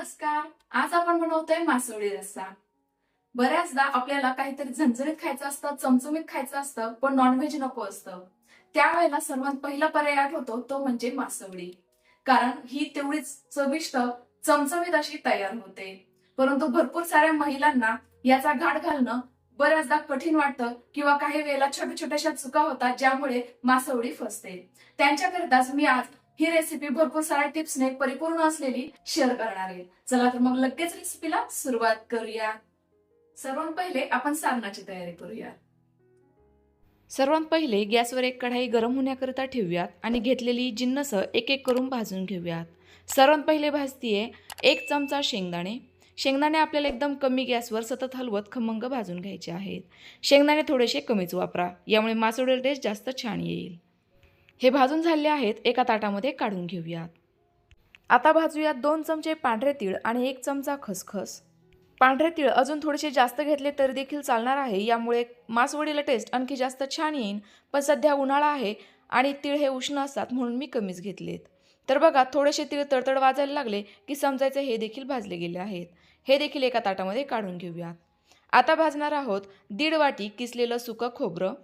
नमस्कार. आज आपण बनवतोय मासोळी रस्सा. बऱ्याचदा आपल्याला काहीतरी झणझणीत खायचं असतं चमचमीत खायचं असतं पण नॉनव्हेज नको असतं. त्यावेळेला सर्वात पहिला पर्याय आठवतो तो म्हणजे मासोळी. कारण ही तेवढीच चविष्ट चमचमीत अशी तयार होते. परंतु भरपूर साऱ्या महिलांना याचा घाट घालणं बऱ्याचदा कठीण वाटतं किंवा काही वेळेला छोट्या छोट्याशा चुका होतात ज्यामुळे मासवडी फसते. त्यांच्याकरिताच मी आज ही रेसिपी भरपूर साऱ्या टिप्सने परिपूर्ण असलेली शेअर करणार आहे. चला तर मग लगेच रेसिपीला सुरुवात करूया. सर्वात पहिले आपण सारणाची तयारी करूया. सर्वात पहिले गॅसवर एक कढाई गरम होण्याकरिता ठेवूयात आणि घेतलेली जिन्नस एक एक करून भाजून घेऊयात. सर्वात पहिले भाजतीये एक चमचा शेंगदाणे. शेंगदाणे आपल्याला एकदम कमी गॅसवर सतत हलवत खमंग भाजून घ्यायचे आहेत. शेंगदाणे थोडेसे कमीच वापरा यामुळे मासोडेल टेस्ट जास्त छान येईल. हे भाजून झाले आहेत एका ताटामध्ये काढून घेऊयात. आता भाजूयात दोन चमचे पांढरे तीळ आणि एक चमचा खसखस. पांढरे तीळ अजून थोडेसे जास्त घेतले तरी देखील चालणार आहे यामुळे मासवडीला टेस्ट आणखी जास्त छान येईन. पण सध्या उन्हाळा आहे आणि तीळ हे उष्ण असतात म्हणून मी कमीच घेतलेत. तर बघा थोडेसे तीळ तडतड वाजायला लागले की समजायचे हे देखील भाजले गेले आहेत. हे देखील एका ताटामध्ये काढून घेऊयात. आता भाजणार आहोत दीड वाटी किसलेलं सुकं खोबरं.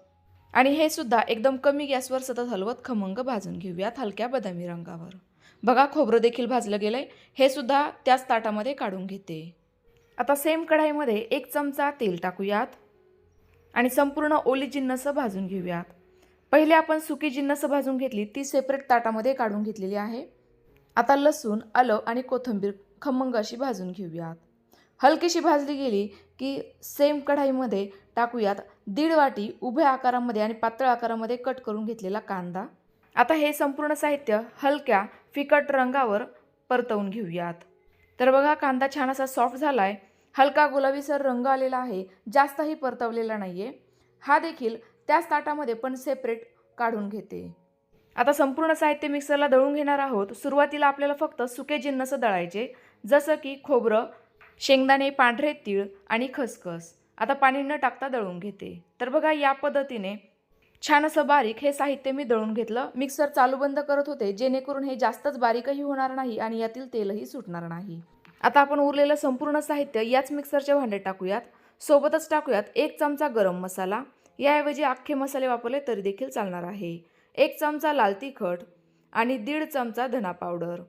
आणि हे सुद्धा एकदम कमी गॅसवर सतत हलवत खमंग भाजून घेऊयात हलक्या बदामी रंगावर. बघा खोबरं देखील भाजलं गेलंय. हे सुद्धा त्याच ताटामध्ये काढून घेते. आता सेम कढाईमध्ये एक चमचा तेल टाकूयात. आणि संपूर्ण ओली जिन्नस भाजून घेऊयात. पहिले आपण सुकी जिन्नस भाजून घेतली ती सेपरेट ताटामध्ये काढून घेतलेली आहे. आता लसूण आलं आणि कोथिंबीर खमंग अशी भाजून घेऊयात. हलकीशी भाजली गेली की सेम कढाईमध्ये टाकूयात दीड वाटी उभ्या आकारामध्ये आणि पातळ आकारामध्ये कट करून घेतलेला कांदा. आता हे संपूर्ण साहित्य हलक्या फिकट रंगावर परतवून घेऊयात. तर बघा कांदा छान असा सॉफ्ट झाला आहे हलका गुलाबीसर रंग आलेला आहे. जास्तही परतवलेला नाही आहे हा देखील त्याच ताटामध्ये पण सेपरेट काढून घेते. आता संपूर्ण साहित्य मिक्सरला दळून घेणार आहोत. सुरुवातीला आपल्याला फक्त सुके जिन्नस दळायचे. जसं की खोबरं शेंगदाणे पांढरे तीळ आणि खसखस. आता पाणी न टाकता दळून घेते. तर बघा या पद्धतीने छान असं बारीक हे साहित्य मी दळून घेतलं. मिक्सर चालू बंद करत होते जेणेकरून हे जास्तच बारीकही होणार नाही आणि यातील तेलही सुटणार नाही. आता आपण उरलेलं संपूर्ण साहित्य याच मिक्सरच्या भांड्यात टाकूयात. सोबतच टाकूयात एक चमचा गरम मसाला. याऐवजी अख्खे मसाले वापरले तरी देखील चालणार आहे. एक चमचा लाल तिखट आणि दीड चमचा धना पावडर.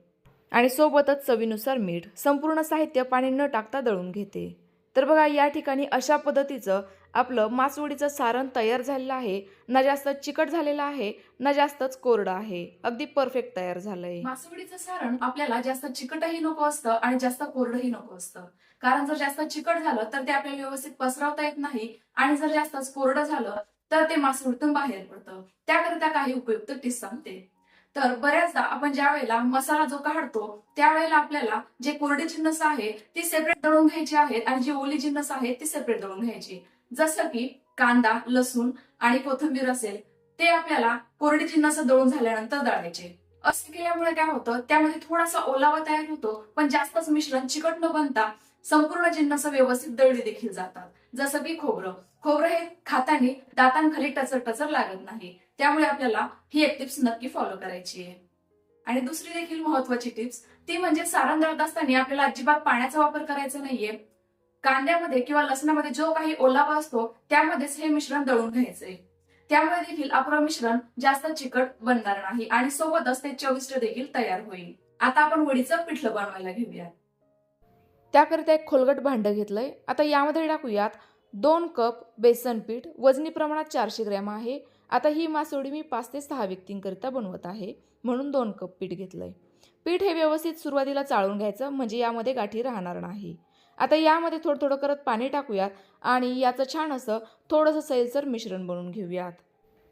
आणि सोबतच चवीनुसार मीठ. संपूर्ण साहित्य पाणी न टाकता दळून घेते. तर बघा या ठिकाणी अशा पद्धतीचं आपलं मासवडीचं सारण तयार झालेलं आहे. ना जास्त चिकट झालेलं आहे ना जास्तच कोरडं आहे. अगदी परफेक्ट तयार झालंय. मासवडीचं सारण आपल्याला जास्त चिकटही नको असतं आणि जास्त कोरडही नको असतं. कारण जर जास्त चिकट झालं तर ते आपल्याला व्यवस्थित पसरवता येत नाही. आणि जर जास्तच कोरडं झालं तर ते मासवडीतून बाहेर पडतं. त्याकरिता काही उपयुक्त टिप्स सांगते. तर बऱ्याचदा आपण ज्या वेळेला मसाला जो काढतो त्यावेळेला आपल्याला जे कोरडे जिन्नस आहे ती सेपरेट दळून घ्यायची आहेत आणि जी ओली जिन्नस आहे ती सेपरेट दळून घ्यायची. जसं की कांदा लसूण आणि कोथिंबीर असेल ते आपल्याला कोरडी जिन्नस दळून झाल्यानंतर दळायचे. असं केल्यामुळे काय होतं त्यामध्ये थोडासा ओलावा तयार होतो पण जास्तच मिश्रण चिकट न बनता संपूर्ण जिन्नस व्यवस्थित दळली देखील जातात. जसं की खोबरं. खोबरं हे खाताने दातांखाली टचर टचर लागत नाही. त्यामुळे आपल्याला ही एक टिप्स नक्की फॉलो करायची आहे. आणि दुसरी देखील महत्वाची टिप्स ती म्हणजे सारण दळत असताना आपल्याला अजिबात पाण्याचा वापर करायचा नाहीये. कांद्यामध्ये किंवा लसणामध्ये जो काही ओलावा असतो त्यामध्येच हे मिश्रण दळून घ्यायचंय. त्यामुळे देखील आपलं मिश्रण जास्त चिकट बनणार नाही आणि सोबतच ते चविष्ट देखील तयार होईल. आता आपण वडीचं पिठलं बनवायला घेऊया त्याकरिता एक खोलगट भांडं घेतलंय. आता यामध्ये टाकूयात दोन कप बेसन पीठ. वजनी प्रमाणात चारशे ग्रॅम आहे. आता ही मासोळी मी पाच ते सहा व्यक्तींकरिता बनवत आहे म्हणून दोन कप पीठ घेतलं आहे पीठ हे व्यवस्थित सुरुवातीला चाळून घ्यायचं म्हणजे यामध्ये गाठी राहणार नाही. आता यामध्ये थोडं थोडं करत पाणी टाकूयात आणि याचं छान असं थोडंसं सैलसर मिश्रण बनवून घेऊयात.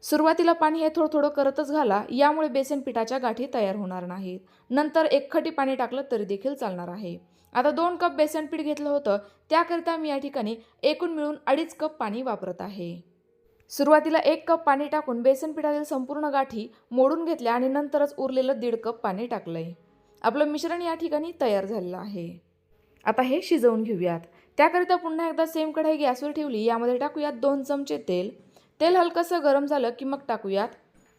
सुरुवातीला पाणी हे थोडं थोडं करतच घाला यामुळे बेसन पिठाच्या गाठी तयार होणार नाहीत. नंतर एक खटी पाणी टाकलं तरी देखील चालणार आहे. आता दोन कप बेसन पीठ घेतलं होतं त्याकरिता मी या ठिकाणी एकूण मिळून अडीच कप पाणी वापरत आहे. सुरुवातीला एक कप पाणी टाकून बेसन पिठातील संपूर्ण गाठी मोडून घेतल्या आणि नंतरच उरलेलं दीड कप पाणी टाकलंय. आपलं मिश्रण या ठिकाणी तयार झालेलं आहे. आता हे शिजवून घेऊयात. त्याकरिता पुन्हा एकदा सेम कढाई गॅसवर ठेवली. यामध्ये टाकूयात दोन चमचे तेल. तेल हलकंसं गरम झालं की मग टाकूयात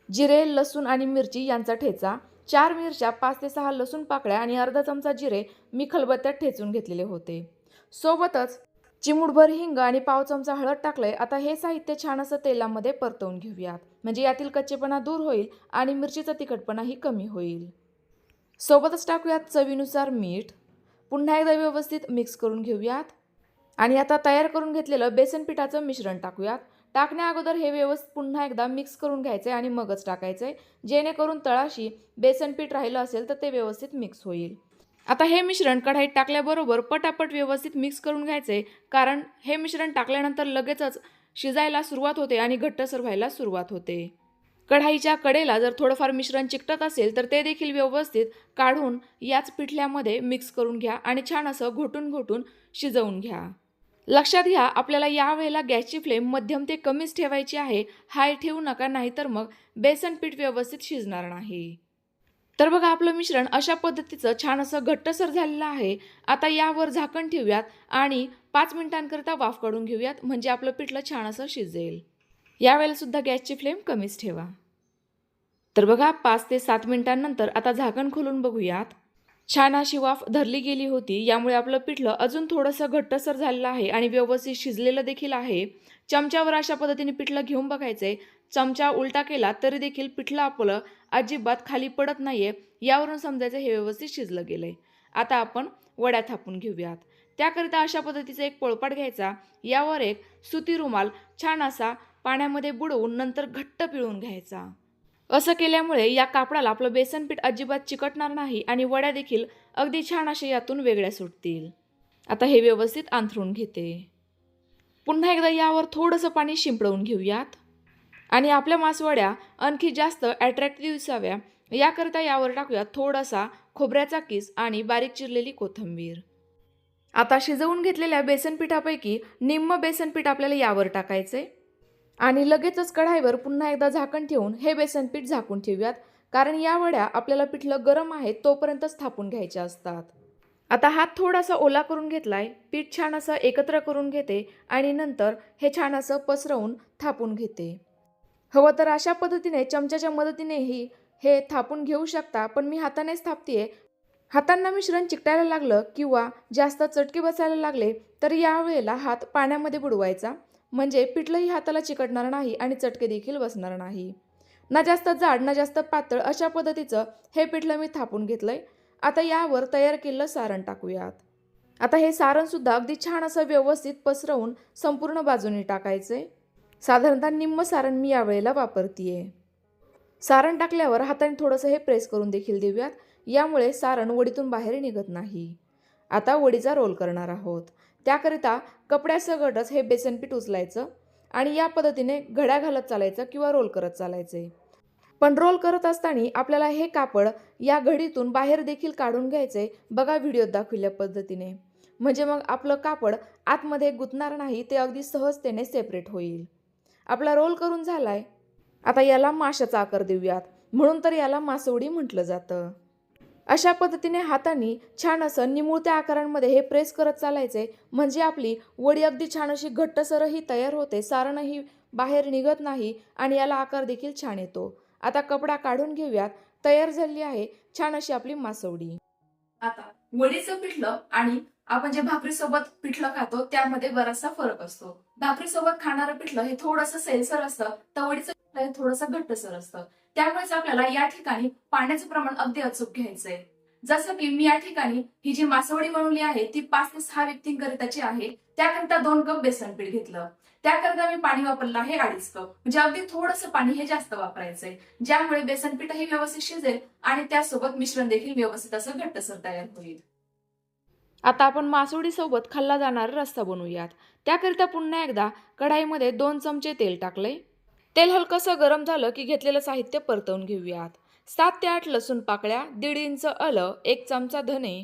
जिरे लसूण आणि मिरची यांचा ठेचा. चार मिरच्या पाच ते सहा लसूण पाकळ्या आणि अर्धा चमचा जिरे मी खलबत्त्यात ठेचून घेतलेले होते. सोबतच चिमूटभर हिंग आणि पाव चमचा हळद टाकलंय. आता हे साहित्य छान असं तेलामध्ये परतवून घेऊयात. म्हणजे यातील कच्चेपणा दूर होईल आणि मिरचीचा तिखटपणाही कमी होईल. सोबतच टाकूयात चवीनुसार मीठ. पुन्हा एकदा व्यवस्थित मिक्स करून घेऊयात. आणि आता तयार करून घेतलेलं बेसन पिठाचं मिश्रण टाकूयात. टाकण्या अगोदर हे व्यवस्थित पुन्हा एकदा मिक्स करून घ्यायचं आणि मगच टाकायचं आहे जेणेकरून तळाशी बेसन पीठ राहिलं असेल तर ते व्यवस्थित मिक्स होईल. आता हे मिश्रण कढाईत टाकल्याबरोबर पटापट व्यवस्थित मिक्स करून घ्यायचे कारण हे मिश्रण टाकल्यानंतर लगेचच शिजायला सुरुवात होते आणि घट्टसर व्हायला सुरुवात होते. कढाईच्या कडेला जर थोडंफार मिश्रण चिकटत असेल तर ते देखील व्यवस्थित काढून याच पिठल्यामध्ये मिक्स करून घ्या आणि छान असं घोटून घोटून शिजवून घ्या. लक्षात घ्या आपल्याला यावेळेला गॅसची फ्लेम मध्यम ते कमीच ठेवायची आहे. हाय ठेवू नका नाहीतर मग बेसन पीठ व्यवस्थित शिजणार नाही. तर बघा आपलं मिश्रण अशा पद्धतीचं छान असं घट्टसर झालेलं आहे. आता यावर झाकण ठेवूयात आणि पाच मिनिटांकरिता वाफ काढून घेऊयात म्हणजे आपलं पिठलं छान असं शिजेल. यावेळेलासुद्धा गॅसची फ्लेम कमीच ठेवा. तर बघा पाच ते सात मिनिटांनंतर आता झाकण खोलून बघूयात. छान अशी वाफ धरली गेली होती. यामुळे आपलं पिठलं अजून थोडंसं घट्टसर झालेलं आहे आणि व्यवस्थित शिजलेलं देखील आहे. चमच्यावर अशा पद्धतीने पिठलं घेऊन बघायचंय. चमचा उलटा केला तरी देखील पिठलं आपलं अजिबात खाली पडत नाहीये. यावरून समजायचं हे व्यवस्थित शिजलं गेलंय. आता आपण वड्या थापून घेऊयात. त्याकरिता अशा पद्धतीचा एक पोळपाट घ्यायचा. यावर एक सुती रुमाल छान असा पाण्यामध्ये बुडवून नंतर घट्ट पिळून घ्यायचा. असं केल्यामुळे या कापडाला आपलं बेसनपीठ अजिबात चिकटणार नाही आणि वड्या देखील अगदी छान अशा यातून वेगळ्या सुटतील. आता हे व्यवस्थित अंथरून घेते. पुन्हा एकदा यावर थोडंसं पाणी शिंपडवून घेऊयात. आणि आपल्या मासवड्या आणखी जास्त अट्रॅक्टिव्ह दिसाव्या याकरिता यावर टाकूयात थोडासा खोबऱ्याचा किस आणि बारीक चिरलेली कोथिंबीर. आता शिजवून घेतलेल्या बेसनपीठापैकी निम्म बेसनपीठ आपल्याला यावर टाकायचे आणि लगेचच कढाईवर पुन्हा एकदा झाकण ठेवून हे बेसन पीठ झाकून ठेवूयात कारण या वड्या आपल्याला पिठलं गरम आहे तोपर्यंतच थापून घ्यायच्या असतात. आता हात थोडासा ओला करून घेतलाय पीठ छान असं एकत्र करून घेते आणि नंतर हे छान असं पसरवून थापून घेते. हवं तर अशा पद्धतीने चमच्याच्या मदतीनेही हे थापून घेऊ शकता पण मी हातानेच थापतीये. हातांना मिश्रण चिकटायला लागलं किंवा जास्त चटके बसायला लागले तर यावेळेला हात पाण्यामध्ये बुडवायचा. म्हणजे पिठलंही हाताला चिकटणार नाही आणि चटके देखील बसणार नाही. ना जास्त जाड ना जास्त पातळ अशा पद्धतीचं हे पिठलं मी थापून घेतलंय. आता यावर तयार केलेलं सारण टाकूयात. आता हे सारणसुद्धा अगदी छान असं व्यवस्थित पसरवून संपूर्ण बाजूने टाकायचंय. साधारणतः निम्म सारण मी यावेळेला वापरतीये. सारण टाकल्यावर हाताने थोडंसं हे प्रेस करून देखील देऊयात. यामुळे सारण वडीतून बाहेर निघत नाही. आता वडीचा रोल करणार आहोत. त्याकरिता कपड्यासकटच हे बेसन पीठ उचलायचं आणि या पद्धतीने घड्या घालत चालायचं किंवा रोल करत चालायचे. पण रोल करत असताना आपल्याला हे कापड या घडीतून बाहेर देखील काढून घ्यायचे बघा व्हिडिओत दाखवल्या पद्धतीने. म्हणजे मग आपलं कापड आतमध्ये गुंतणार नाही ते अगदी सहजतेने सेपरेट होईल. आपला रोल करून झालाय. आता याला माशाचा आकार देऊयात. म्हणून तर याला मासवडी म्हटलं जातं. अशा पद्धतीने हाताने छान असं निमुळत्या आकारांमध्ये हे प्रेस करत चालायचे. म्हणजे आपली वडी अगदी छान अशी घट्टसरही तयार होते सारणही बाहेर निघत नाही आणि याला आकार देखील छान येतो. आता कपडा काढून घेऊयात. तयार झाली आहे छान अशी आपली मासवडी. आता वडीचं पिठलं आणि आपण जे भाकरीसोबत पिठलं खातो त्यामध्ये बराचसा फरक असतो. भाकरीसोबत खाणारं पिठलं हे थोडंसं सेन्सर असतं तर वडीचं पिठलं हे थोडंसं घट्टसर असतं. त्यामुळेच आपल्याला या ठिकाणी पाण्याचं प्रमाण अगदी अचूक घ्यायचंय. जसं की मी या ठिकाणी ही जी मासवडी बनवली आहे ती पाच ते सहा व्यक्तींकरिताची आहे. त्याकरिता दोन कप बेसन पीठ घेतलं. त्याकरिता मी पाणी वापरलं आहे अडीच कप. म्हणजे अगदी थोडंसं पाणी हे जास्त वापरायचंय. ज्यामुळे बेसन पीठही व्यवस्थित शिजेल आणि त्यासोबत मिश्रण देखील व्यवस्थित असं घट्टसर तयार होईल. आता आपण मासवडीसोबत खाल्ला जाणारा रस्सा बनवूयात. त्याकरिता पुन्हा एकदा कढाईमध्ये दोन चमचे तेल टाकले तेल हलकंसं गरम झालं की घेतलेलं साहित्य परतवून घेऊयात. सात ते आठ लसूण पाकळ्या दीड इंच आलं एक चमचा धने.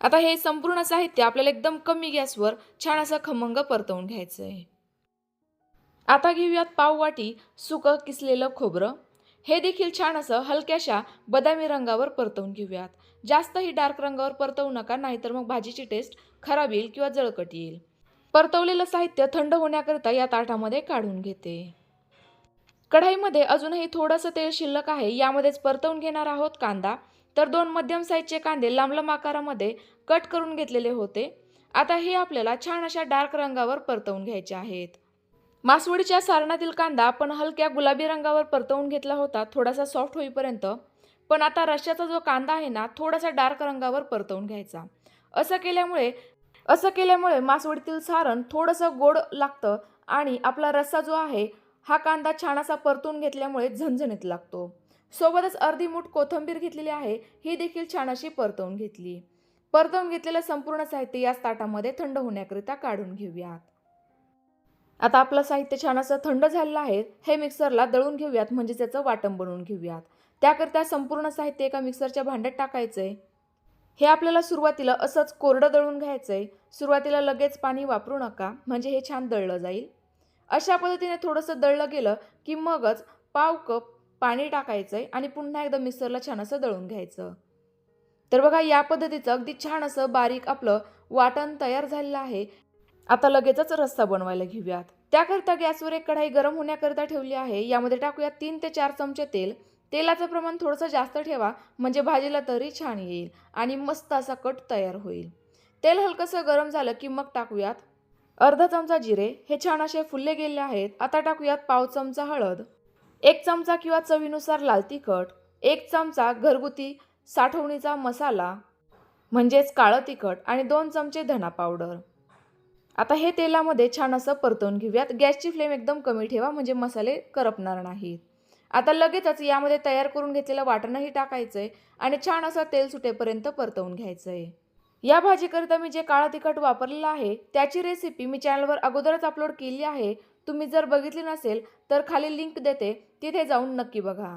आता हे संपूर्ण साहित्य आपल्याला एकदम कमी गॅसवर छान असं खमंग परतवून घ्यायचं आहे आता घेऊयात पाव वाटी सुकं किसलेलं खोबरं. हे देखील छान असं हलक्याशा बदामी रंगावर परतवून घेऊयात. जास्तही डार्क रंगावर परतवू नका नाहीतर मग भाजीची टेस्ट खराब येईल किंवा जळकट येईल. परतवलेलं साहित्य थंड होण्याकरिता या ताटामध्ये काढून घेते. कढाईमध्ये अजूनही थोडंसं तेल शिल्लक आहे. यामध्येच परतवून घेणार आहोत कांदा. तर दोन मध्यम साईजचे कांदे लांब आकारामध्ये कट करून घेतलेले होते. आता हे आपल्याला छान अशा डार्क रंगावर परतवून घ्यायचे आहेत. मासवडीच्या सारणातील कांदा आपण हलक्या गुलाबी रंगावर परतवून घेतला होता. थोडासा सॉफ्ट होईपर्यंत. पण आता रश्श्याचा जो कांदा आहे ना थोडासा डार्क रंगावर परतवून घ्यायचा. असं केल्यामुळे असं केल्यामुळे मासवडीतील सारण थोडंसं गोड लागतं आणि आपला रस्सा जो आहे हा कांदा छान असा परतून घेतल्यामुळे झणझणीत लागतो. सोबतच अर्धी मूठ कोथिंबीर घेतलेली आहे ही देखील छान अशी परतवून घेतली. परतवून घेतलेलं संपूर्ण साहित्य याच ताटामध्ये थंड होण्याकरिता काढून घेऊयात. आता आपलं साहित्य छान असं थंड झालेलं आहे हे मिक्सरला दळून घेऊयात म्हणजे त्याचं वाटण बनवून घेऊयात. त्याकरिता संपूर्ण साहित्य एका मिक्सरच्या भांड्यात टाकायचं आहे हे आपल्याला सुरुवातीला असंच कोरडं दळून घ्यायचं आहे सुरुवातीला लगेच पाणी वापरू नका म्हणजे हे छान दळलं जाईल. अशा पद्धतीने थोडंसं दळलं गेलं की मगच पाव कप पाणी टाकायचं आहे आणि पुन्हा एकदा मिक्सरला छान असं दळून घ्यायचं. तर बघा या पद्धतीचं अगदी छान असं बारीक आपलं वाटण तयार झालेलं आहे. आता लगेचच रस्सा बनवायला घेऊयात. त्याकरता गॅसवर एक कढाई गरम होण्याकरिता ठेवली आहे. यामध्ये टाकूयात तीन ते चार चमचे तेल. तेलाचं प्रमाण थोडंसं जास्त ठेवा म्हणजे भाजीला तरी छान येईल आणि मस्त असा कट तयार होईल. तेल हलकंसं गरम झालं की मग टाकूयात अर्धा चमचा जिरे हे छान असे फुलले गेले आहेत. आता टाकूयात पाव चमचा हळद. एक चमचा किंवा चवीनुसार लाल तिखट. एक चमचा घरगुती साठवणीचा मसाला. म्हणजेच काळं तिखट आणि दोन चमचे धना पावडर. आता हे तेलामध्ये छान असं परतवून घेऊयात. गॅसची फ्लेम एकदम कमी ठेवा म्हणजे मसाले करपणार नाहीत. आता लगेचच यामध्ये तयार करून घेतलेलं वाटणही टाकायचं आहे आणि छान असं तेल सुटेपर्यंत परतवून घ्यायचं आहे या भाजीकरिता मी जे काळा तिखट वापरलेलं आहे त्याची रेसिपी मी चॅनलवर अगोदरच अपलोड केली आहे. तुम्ही जर बघितली नसेल तर खाली लिंक देते. तिथे जाऊन नक्की बघा.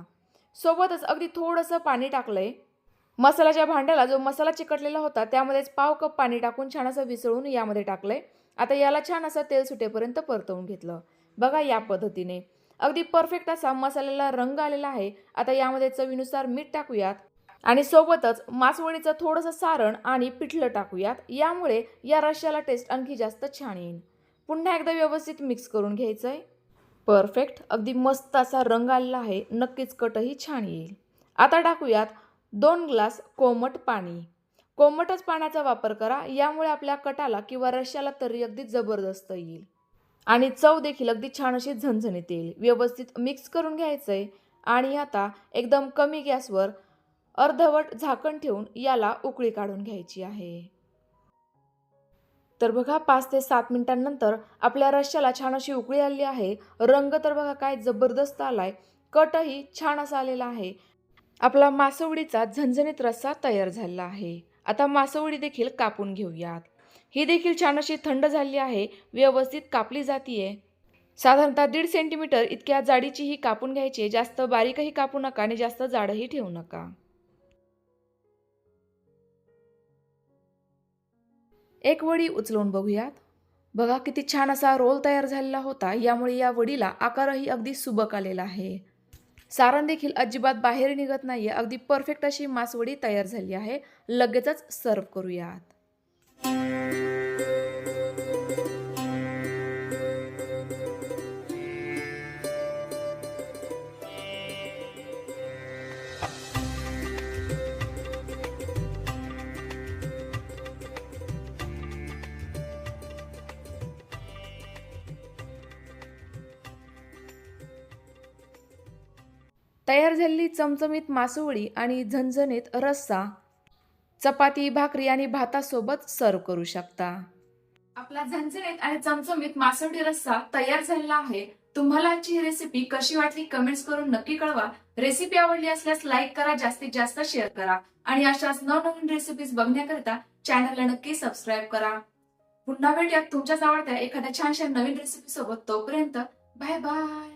सोबतच अगदी थोडंसं पाणी टाकलंय. मसाल्याच्या भांड्याला जो मसाला चिकटलेला होता त्यामध्येच पाव कप पाणी टाकून छान असं विसळून यामध्ये टाकलंय. आता याला छान असं तेल सुटेपर्यंत परतवून घेतलं. बघा या पद्धतीने. अगदी परफेक्ट असा मसाल्याला रंग आलेला आहे. आता यामध्ये चवीनुसार मीठ टाकूयात. आणि सोबतच मासवडीचं थोडंसं सारण आणि पिठलं टाकूयात. यामुळे या रश्याला टेस्ट आणखी जास्त छान येईल. पुन्हा एकदा व्यवस्थित मिक्स करून घ्यायचं आहे परफेक्ट अगदी मस्त असा रंग आलेला आहे. नक्कीच कटही छान येईल. आता टाकूयात दोन ग्लास कोमट पाणी. कोमटच पाण्याचा वापर करा. यामुळे आपल्या कटाला किंवा रश्याला तरी अगदी जबरदस्त येईल. आणि चव देखील अगदी छान अशी झणझणीत येईल. व्यवस्थित मिक्स करून घ्यायचं आहे आणि आता एकदम कमी गॅसवर अर्धवट झाकण ठेवून याला उकळी काढून घ्यायची आहे. तर बघा पाच ते सात मिनिटांनंतर आपल्या रश्याला छान अशी उकळी आली आहे. रंग तर बघा काय जबरदस्त आलाय. कटही छान असा आलेला आहे. आपला मासवडीचा झणझणीत रस्सा तयार झालेला आहे. आता मासवडी देखील कापून घेऊयात. ही देखील छान अशी थंड झाली आहे. व्यवस्थित कापली जातीये. साधारणतः दीड सेंटीमीटर इतक्या जाडीची ही कापून घ्यायची जास्त बारीकही कापू नका आणि जास्त जाडही ठेवू नका. एक वडी उचलून बघूयात. बघा किती छान असा रोल तयार झालेला होता. यामुळे या वडीला आकारही अगदी सुबक आलेला आहे. सारण देखील अजिबात बाहेर निघत नाहीये. अगदी परफेक्ट अशी मासवडी तयार झाली आहे. लगेचच सर्व करूयात. तयार झालेली चमचमीत मासोळी आणि झणझणीत रस्सा चपाती भाकरी आणि भातासोबत सर्व करू शकता. आपला झणझणीत आणि चमचमीत मासवडी रस्सा तयार झालेला आहे. तुम्हाला आजची ही रेसिपी कशी वाटली कमेंट्स करून नक्की कळवा. रेसिपी आवडली असल्यास लाईक करा जास्तीत जास्त शेअर करा. आणि अशाच नवनवीन रेसिपीज बघण्याकरिता चॅनलला नक्की सबस्क्राईब करा. पुन्हा भेटूयात तुमच्याच आवडत्या एखाद्या छानशा नवीन रेसिपी सोबत. तोपर्यंत बाय बाय